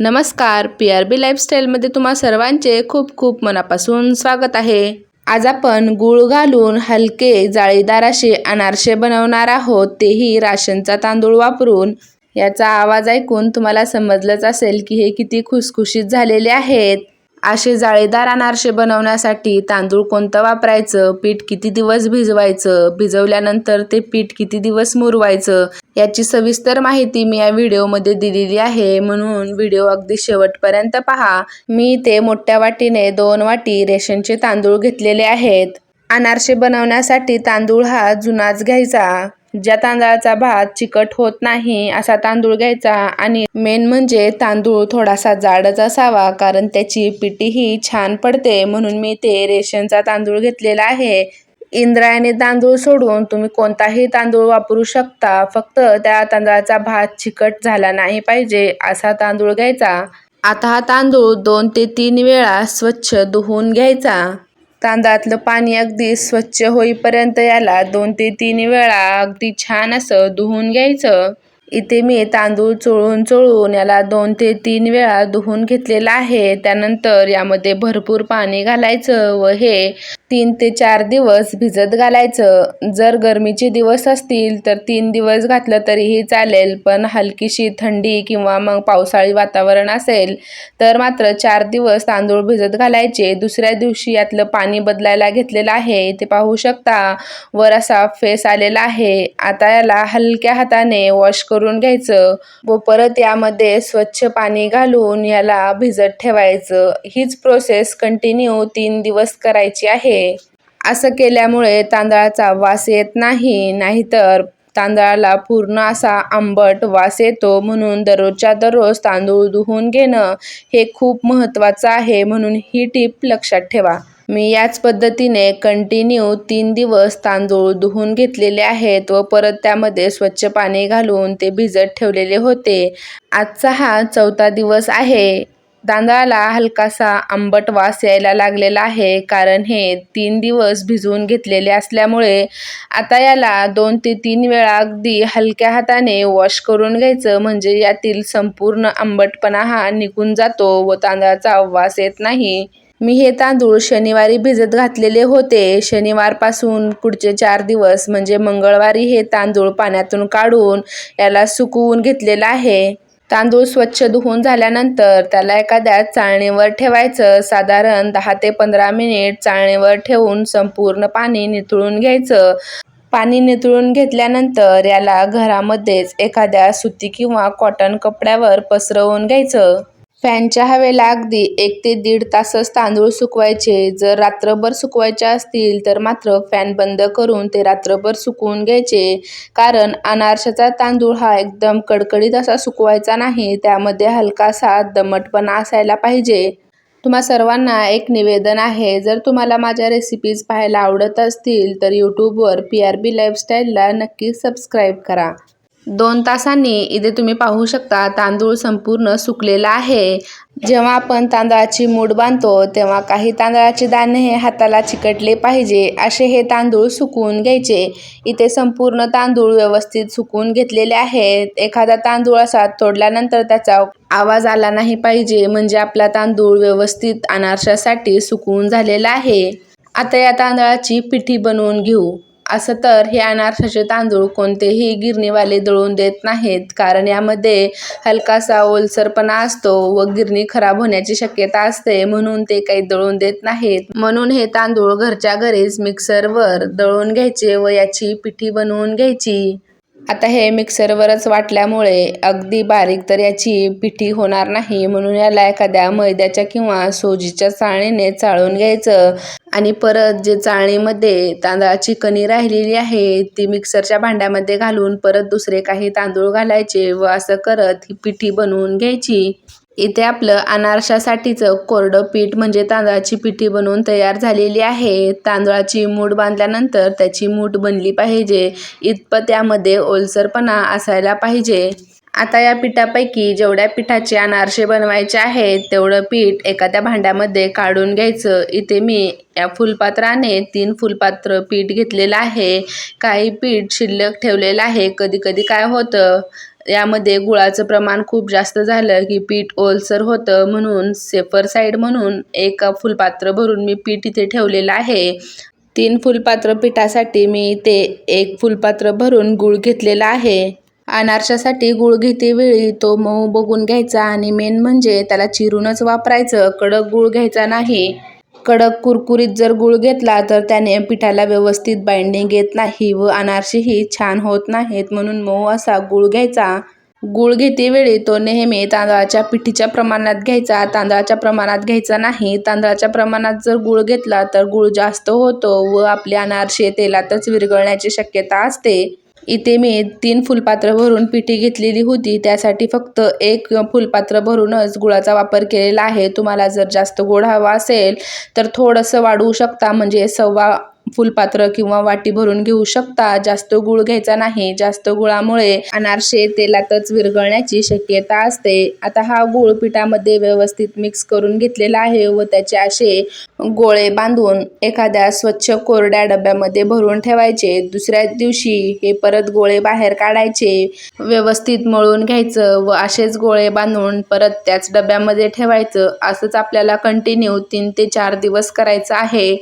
नमस्कार P R B लाईफस्टाईलमध्ये तुम्हा सर्वांचे खूप खूप मनापासून स्वागत आहे. आज आपण गूळ घालून हलके जाळीदार असे अनारसे बनवणार आहोत. तेही राशनचा तांदूळ वापरून. याचा आवाज ऐकून तुम्हाला समजलंच असेल की हे किती खुसखुशीत झालेले आहेत. असे जाळीदार अनारसे बनवण्यासाठी तांदूळ कोणतं वापरायचं? पीठ किती दिवस भिजवायचं? भिजवल्यानंतर ते पीठ किती दिवस मुरवायचं? याची सविस्तर माहिती मी या व्हिडिओमध्ये दिलेली आहे. म्हणून व्हिडिओ अगदी शेवटपर्यंत पहा. मी ते मोठ्या वाटीने दोन वाटी रेशनचे तांदूळ घेतलेले आहेत. अनारसे बनवण्यासाठी तांदूळ हा जुनाच घ्यायचा. ज्या तांदळाचा भात चिकट होत नाही असा तांदूळ घ्यायचा. आणि मेन म्हणजे तांदूळ थोडासा जाडच असावा कारण त्याची पिटीही छान पडते. म्हणून मी ते रेशनचा तांदूळ घेतलेला आहे. इंद्रायणी तांदूळ सोडून तुम्ही कोणताही तांदूळ वापरू शकता. फक्त त्या तांदळाचा भात चिकट झाला नाही पाहिजे असा तांदूळ घ्यायचा. आता हा तांदूळ दोन ते तीन वेळा स्वच्छ धुवून घ्यायचा. तांदळातलं पाणी अगदी स्वच्छ होईपर्यंत याला दोन ते तीन वेळा अगदी छान असं धुवून घ्यायचं. इथे मी तांदूळ चोळून चोळून याला दोन ते तीन वेळा धुवून घेतलेला आहे. त्यानंतर यामध्ये भरपूर पाणी घालायचं व हे तीन ते चार दिवस भिजत घालायचं. जर गरमीचे दिवस असतील तर तीन दिवस घातलं तरीही चालेल पण हलकीशी थंडी किंवा मग पावसाळी वातावरण असेल तर मात्र चार दिवस तांदूळ भिजत घालायचे. दुसऱ्या दिवशी यातलं पाणी बदलायला घेतलेलं आहे. ते पाहू शकता वर असा फेस आलेला आहे. आता याला हलक्या हाताने वॉश करून करून घ्यायचं. व परत यामध्ये स्वच्छ पाणी घालून याला भिजत ठेवायचं. हीच प्रोसेस कंटिन्यू तीन दिवस करायची आहे. असं केल्यामुळे तांदळाचा वास येत नाही. नाहीतर तांदळाला पूर्ण असा आंबट वास येतो. म्हणून दररोजच्या दररोज तांदूळ धुवून घेणं हे खूप महत्त्वाचं आहे. म्हणून ही टीप लक्षात ठेवा. मी याच पद्धतीने कंटिन्यू तीन दिवस तांदूळ धुवून घेतलेले आहेत व परत त्यामध्ये स्वच्छ पाणी घालून ते भिजत ठेवलेले होते. आजचा हा चौथा दिवस आहे. तांदळाला हलकासा आंबट वास यायला लागलेला आहे कारण हे तीन दिवस भिजवून घेतलेले असल्यामुळे आता याला दोन ते तीन वेळा अगदी हलक्या हाताने वॉश करून घ्यायचं म्हणजे यातील संपूर्ण आंबटपणा हा निघून जातो व तांदळाचा वास येत नाही. मी हे तांदूळ शनिवारी भिजत घातलेले होते. शनिवारपासून पुढचे चार दिवस म्हणजे मंगळवारी हे तांदूळ पाण्यातून काढून याला सुकवून घेतलेलं आहे. तांदूळ स्वच्छ धुवून झाल्यानंतर त्याला एखाद्या चाळणीवर ठेवायचं. साधारण दहा ते पंधरा मिनिट चाळणीवर ठेवून संपूर्ण पाणी निथळून घ्यायचं. पाणी निथळून घेतल्यानंतर याला घरामध्येच एखाद्या सुती किंवा कॉटन कपड्यावर पसरवून घ्यायचं. फॅनच्या हवेला अगदी एक ते दीड तासच तांदूळ सुकवायचे. जर रात्रभर सुकवायचे असतील तर मात्र फॅन बंद करून ते रात्रभर सुकवून घ्यायचे. कारण अनारशाचा तांदूळ हा एकदम कडकडीत असा सुकवायचा नाही त्यामध्ये हलकासा दमटपणा असायला पाहिजे. तुम्हा सर्वांना एक निवेदन आहे जर तुम्हाला माझ्या रेसिपीज पाहायला आवडत असतील तर यूट्यूबवर पी आर बी लाईफस्टाईलला नक्की सबस्क्राईब करा. दोन तासांनी इथे तुम्ही पाहू शकता तांदूळ संपूर्ण सुकलेला आहे. जेव्हा आपण तांदळाची मूड बांधतो तेव्हा काही तांदळाचे दाणे हे हाताला चिकटले पाहिजे. असे हे तांदूळ सुकवून घ्यायचे. इथे संपूर्ण तांदूळ व्यवस्थित सुकवून घेतलेले आहेत. एखादा तांदूळ असा तोडल्यानंतर त्याचा आवाज आला नाही पाहिजे. म्हणजे आपला तांदूळ व्यवस्थित अनारशासाठी सुकवून झालेला आहे. आता या तांदळाची पिठी बनवून घेऊ. असं तर हे अनारसाचे तांदूळ कोणतेही गिरणीवाले दळून देत नाहीत. कारण यामध्ये हलकासा ओलसरपणा असतो व गिरणी खराब होण्याची शक्यता असते म्हणून ते काही दळून देत नाहीत. म्हणून हे तांदूळ घरच्या घरीच मिक्सरवर दळून घ्यायचे व याची पिठी बनवून घ्यायची. आता हे मिक्सरवरच वाटल्यामुळे अगदी बारीक तर याची पिठी होणार नाही म्हणून याला एखाद्या मैद्याच्या किंवा सोजीच्या चाळणीने चाळून घ्यायचं. आणि परत जे चाळणीमध्ये तांदळाची कणी राहिलेली आहे ती मिक्सरच्या भांड्यामध्ये घालून परत दुसरे काही तांदूळ घालायचे व असं करत ही पिठी बनवून घ्यायची. इथे आपलं अनारशासाठीचं कोरडं पीठ म्हणजे तांदळाची पिठी बनवून तयार झालेली आहे. तांदळाची मूठ बांधल्यानंतर त्याची मूठ बनली पाहिजे. इतपत त्यामध्ये ओलसरपणा असायला पाहिजे. आता या पिठापैकी जेवढ्या पिठाचे अनारसे बनवायचे आहेत तेवढं पीठ एखाद्या भांड्यामध्ये काढून घ्यायचं. इथे मी या फुलपात्राने तीन फुलपात्र पीठ घेतलेलं आहे. काही पीठ शिल्लक ठेवलेलं आहे. कधी कधी काय होतं? यामध्ये गुळाचं प्रमाण खूप जास्त झालं की पीठ ओलसर होतं म्हणून सेफर साईड म्हणून एक फुलपात्र भरून मी पीठ इथे ठेवलेलं आहे. तीन फुलपात्र पिठासाठी मी ते एक फुलपात्र भरून गूळ घेतलेला आहे. अनारशासाठी गूळ घेते वेळी तो मऊ बघून घ्यायचा आणि मेन म्हणजे त्याला चिरूनच वापरायचं कडक गूळ घ्यायचा नाही. कडक कुरकुरीत जर गूळ घेतला तर त्याने पिठाला व्यवस्थित बाइंडिंग येत नाही व अनारसेही छान होत नाहीत. म्हणून मऊ असा गूळ घ्यायचा. गूळ घेते वेळी तो नेहमी तांदळाच्या पिठीच्या प्रमाणात घ्यायचा. तांदळाच्या प्रमाणात घ्यायचा नाही. तांदळाच्या प्रमाणात जर गूळ घेतला तर गूळ जास्त होतो व आपले अनारसे तेलातच विरघळण्याची शक्यता असते. इथे मी तीन फुलपात्र भरून पिठी घेतलेली होती. त्यासाठी फक्त एक फुलपात्र भरूनच गुळाचा वापर केलेला आहे. तुम्हाला जर जास्त गोड हवा असेल तर थोडंसं वाढवू शकता. म्हणजे सव्वा फुलपात्र किंवा वाटी भरून घेऊ शकता. जास्त गुळ घ्यायचा नाही. जास्त गुळामुळे अनारसे तेलातच विरघळण्याची शक्यता असते. आता हा गुळ पिठामध्ये व्यवस्थित मिक्स करून घेतलेला आहे व त्याचे असे गोळे बांधून एखाद्या स्वच्छ कोरड्या डब्यामध्ये भरून ठेवायचे. दुसऱ्या दिवशी हे परत गोळे बाहेर काढायचे. व्यवस्थित मळून घ्यायचं व असेच गोळे बांधून परत त्याच डब्यामध्ये ठेवायचं. असंच आपल्याला कंटिन्यू तीन ते चार दिवस करायचं आहे.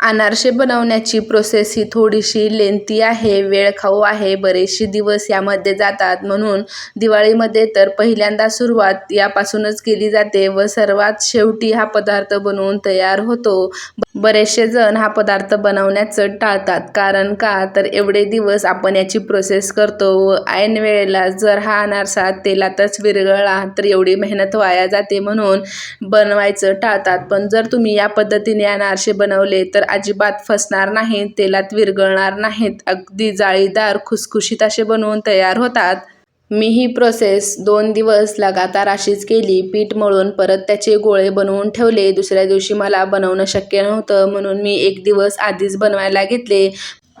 अनारसे बनवण्याची प्रोसेस ही थोडीशी लेंथी आहे वेळखाऊ आहे बरेचसे दिवस यामध्ये जातात. म्हणून दिवाळीमध्ये तर पहिल्यांदा सुरुवात यापासूनच केली जाते व सर्वात शेवटी हा पदार्थ बनवून तयार होतो. बरेचसे जण हा पदार्थ बनवण्याचं टाळतात. कारण का? तर एवढे दिवस आपण याची प्रोसेस करतो व ऐन वेळेला जर हा अनारसा तेलातच विरघळला तर एवढी मेहनत वाया जाते म्हणून बनवायचं टाळतात. पण जर तुम्ही या पद्धतीने अनारसे बनवले तर अजिबात फसणार नाहीत तेलात विरघळणार नाहीत अगदी जाळीदार खुसखुशीत असे बनवून तयार होतात. मी ही प्रोसेस दोन दिवस लगातार अशीच केली. पीठ मळून परत त्याचे गोळे बनवून ठेवले. दुसऱ्या दिवशी मला बनवणं शक्य नव्हतं म्हणून मी एक दिवस आधीच बनवायला घेतले.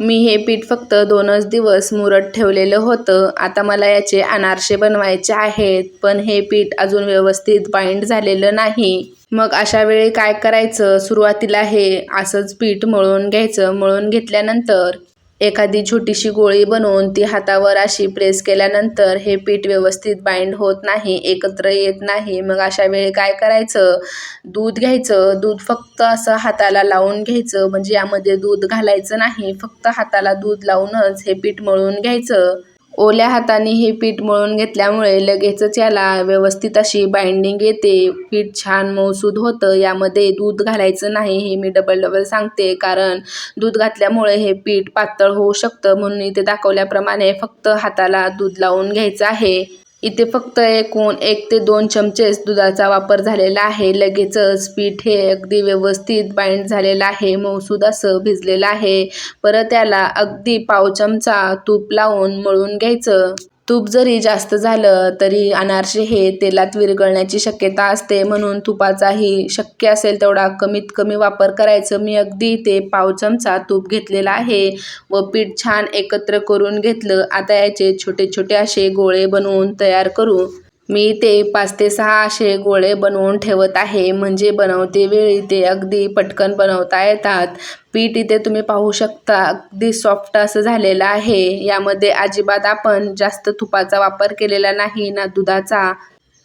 मी हे पीठ फक्त दोनच दिवस मुरत ठेवलेलं होतं. आता मला याचे अनारसे बनवायचे आहेत पण हे पीठ अजून व्यवस्थित बाइंड झालेलं नाही. मग अशा वेळी काय करायचं? सुरुवातीला हे असंच पीठ मळून घ्यायचं. मळून घेतल्यानंतर एखादी छोटीशी गोळी बनवून ती हातावर अशी प्रेस केल्यानंतर हे पीठ व्यवस्थित बाइंड होत नाही एकत्र येत नाही. मग अशा वेळी काय करायचं? दूध घ्यायचं. दूध फक्त असं हाताला लावून घ्यायचं. म्हणजे यामध्ये दूध घालायचं नाही. फक्त हाताला दूध लावूनच हे पीठ मळून घ्यायचं. ओल्या हाताने हे पीठ मळून घेतल्यामुळे लगेचच याला व्यवस्थित अशी बाइंडिंग येते. पीठ छान मऊसूद होतं. यामध्ये दूध घालायचं नाही हे मी डबल डबल सांगते. कारण दूध घातल्यामुळे हे पीठ पातळ होऊ शकतं म्हणून इथे दाखवल्याप्रमाणे फक्त हाताला दूध लावून घ्यायचं आहे. इथे फक्त एकूण एक ते दोन चमचेच दुधाचा वापर झालेला आहे. लगेचच पीठ हे अगदी व्यवस्थित बाइंड झालेलं आहे. मौसूद असं भिजलेलं आहे. परत त्याला अगदी पाव चमचा तूप लावून मळून घ्यायचं. तूप जरी जास्त झालं तरी अनारसे हे तेलात विरघळण्याची शक्यता असते. म्हणून तुपाचाही शक्य असेल तेवढा कमीत कमी वापर करायचं. मी अगदी ते पाव चमचा तूप घेतलेला आहे व पीठ छान एकत्र करून घेतलं. आता याचे छोटे छोटे असे गोळे बनवून तयार करू. मी ते पाच ते सहा असे गोळे बनवून ठेवत आहे. म्हणजे बनवते वेळी ते अगदी पटकन बनवता येतात. पीठ इथे तुम्ही पाहू शकता अगदी सॉफ्ट असं झालेलं आहे. यामध्ये अजिबात आपण जास्त तुपाचा वापर केलेला नाही ना दुधाचा.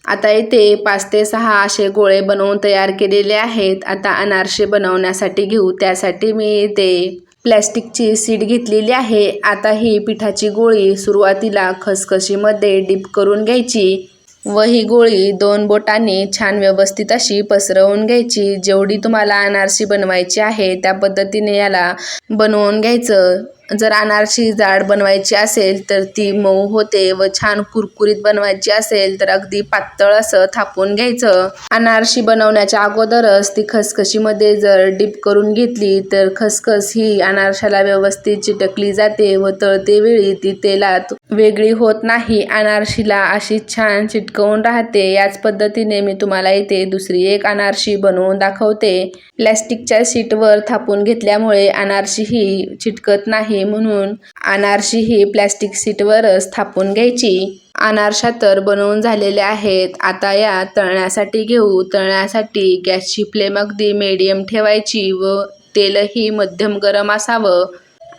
आता इथे पाच ते सहा असे गोळे बनवून तयार केलेले आहेत. आता अनारसे बनवण्यासाठी घेऊ. त्यासाठी मी ते प्लॅस्टिकची सीट घेतलेली आहे. आता ही पिठाची गोळी सुरुवातीला खसखशीमध्ये डिप करून घ्यायची. व ही गोळी दोन बोटांनी छान व्यवस्थित अशी पसरवून घ्यायची. जेवढी तुम्हाला अनारशी बनवायची आहे त्या पद्धतीने याला बनवून घ्यायचं. जर अनारशी जाड बनवायची असेल तर ती मऊ होते व छान कुरकुरीत बनवायची असेल तर अगदी पातळ असं थापून घ्यायचं. अनारशी बनवण्याच्या अगोदरच ती खसखशीमध्ये जर डिप करून घेतली तर खसखस ही अनारशाला व्यवस्थित चिटकली जाते व तळते वेळी ती तेलात वेगळी होत नाही. अनारशीला अशी छान चिटकवून राहते. याच पद्धतीने मी तुम्हाला इथे दुसरी एक अनारशी बनवून दाखवते. प्लॅस्टिकच्या शीटवर थापून घेतल्यामुळे अनारशी ही चिटकत नाही. म्हणून अनारशी ही प्लॅस्टिक सीटवरच थापून घ्यायची. अनारशा तर बनवून झालेल्या आहेत. आता या तळण्यासाठी घेऊ. तळण्यासाठी गॅसची फ्लेम अगदी मीडियम ठेवायची व तेलही मध्यम गरम असावं.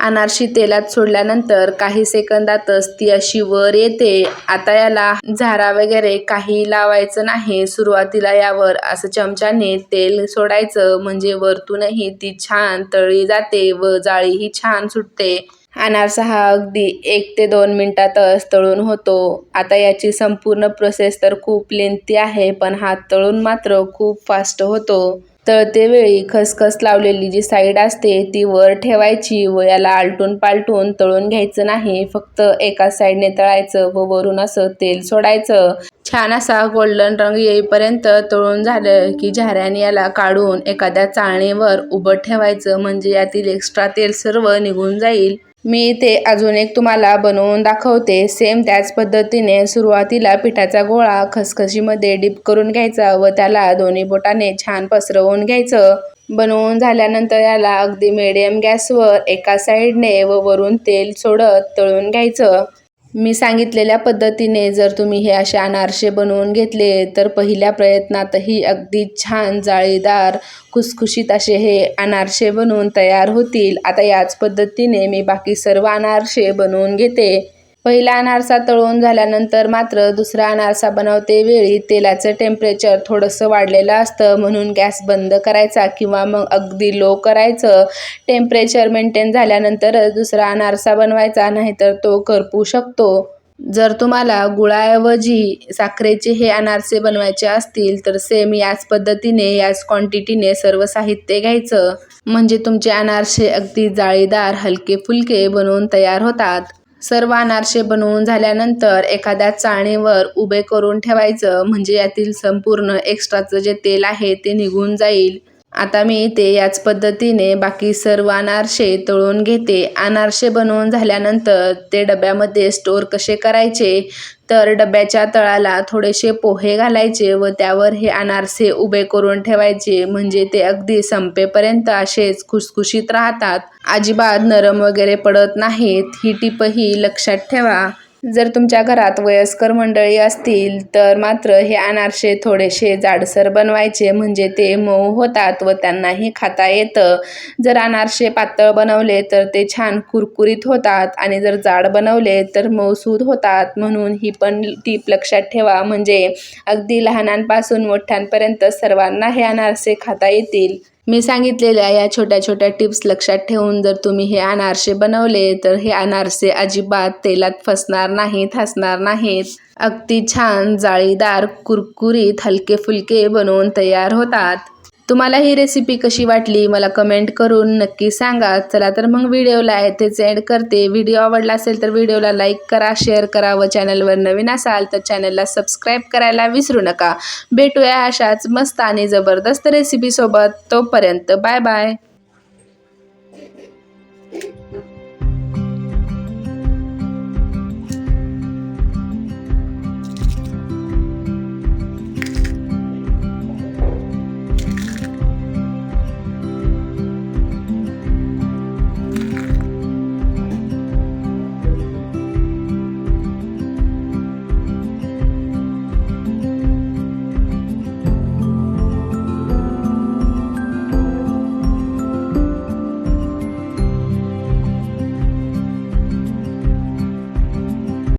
अनारशी तेलात सोडल्यानंतर काही सेकंदातच ती अशी वर येते. आता याला झारा वगैरे काही लावायचं नाही. सुरुवातीला यावर असं चमच्याने तेल सोडायचं. म्हणजे वरतूनही ती छान तळी जाते व जाळीही छान सुटते. अनारसा हा अगदी एक ते दोन मिनिटातच तळून होतो. आता याची संपूर्ण प्रोसेस तर खूप लेंथी आहे पण हा तळून मात्र खूप फास्ट होतो. तळतेवेळी खसखस लावलेली जी साईड असते ती वर ठेवायची व याला आलटून पालटून तळून घ्यायचं नाही. फक्त एका साईडने तळायचं व वरून असं तेल सोडायचं. छान असा गोल्डन रंग येईपर्यंत तळून झालं की झाऱ्याने याला काढून एखाद्या चाळणीवर उभं ठेवायचं. म्हणजे यातील एक्स्ट्रा तेल सर्व निघून जाईल. मी ते अजून एक तुम्हाला बनवून दाखवते. सेम त्याच पद्धतीने सुरुवातीला पिठाचा गोळा खसखशीमध्ये डिप करून घ्यायचा व त्याला दोन्ही बोटाने छान पसरवून घ्यायचं. बनवून झाल्यानंतर याला अगदी मिडियम गॅसवर एका साईडने व वरून तेल सोडत तळून घ्यायचं. मी सांगितलेल्या पद्धतीने जर तुम्ही हे असे अनारसे बनवून घेतले तर पहिल्या प्रयत्नातही अगदी छान जाळीदार खुसखुशीत असे हे अनारसे बनवून तयार होतील. आता याच पद्धतीने मी बाकी सर्व अनारसे बनवून घेते. पहिला अनारसा तळून झाल्यानंतर मात्र दुसरा अनारसा बनवते वेळी तेलाचं टेम्परेचर थोडंसं वाढलेलं असतं. म्हणून गॅस बंद करायचा किंवा मग अगदी लो करायचं. टेम्परेचर मेंटेन झाल्यानंतरच दुसरा अनारसा बनवायचा नाहीतर तो करपू शकतो. जर तुम्हाला गुळाऐवजी साखरेचे हे अनारसे बनवायचे असतील तर सेम याच पद्धतीने याच क्वांटिटीने सर्व साहित्य घ्यायचं. म्हणजे तुमचे अनारसे अगदी जाळीदार हलके फुलके बनवून तयार होतात. सर्व अनारसे बनवून झाल्यानंतर एखाद्या चाळणीवर उभे करून ठेवायचं म्हणजे यातील संपूर्ण एक्स्ट्राचं जे तेल आहे ते निघून जाईल. आता मी ते याच पद्धतीने बाकी सर्व अनारसे तळून घेते. अनारसे बनवून झाल्यानंतर ते डब्यामध्ये स्टोअर कसे करायचे? तर डब्याच्या तळाला थोडेसे पोहे घालायचे व त्यावर हे अनारसे उभे करून ठेवायचे. म्हणजे ते अगदी संपेपर्यंत असेच खुसखुशीत राहतात. अजिबात नरम वगैरे पडत नाहीत. ही टिपही लक्षात ठेवा. जर तुमच्या घरात वयस्कर मंडळी असतील तर मात्र हे अनारसे थोडेसे जाडसर बनवायचे म्हणजे ते मऊ होतात व त्यांनाही खाता येतं. जर अनारसे पातळ बनवले तर ते छान कुरकुरीत होतात आणि जर जाड बनवले तर मऊसूद होतात. म्हणून ही पण टीप लक्षात ठेवा. म्हणजे अगदी लहानांपासून मोठ्यांपर्यंत सर्वांना हे अनारसे खाता येतील. मी सांगितलेल्या या छोट्या छोट्या टिप्स लक्षात ठेवून जर तुम्ही हे अनारसे बनवले तर हे अनारसे अजिबात तेलात फसणार नाहीत हसणार नाहीत. अगदी छान जाळीदार कुरकुरीत हलके फुलके बनवून तयार होतात. तुम्हाला ही रेसिपी कशी वाटली मला कमेंट करून नक्की सांगा. चला तर मग व्हिडिओला आहे तेच एंड करते. व्हिडिओ आवडला असेल तर व्हिडिओला लाईक करा शेअर करा व चॅनलवर नवीन असाल तर चॅनलला सबस्क्राईब करायला विसरू नका. भेटूया अशाच मस्त आणि जबरदस्त रेसिपीसोबत तोपर्यंत बाय बाय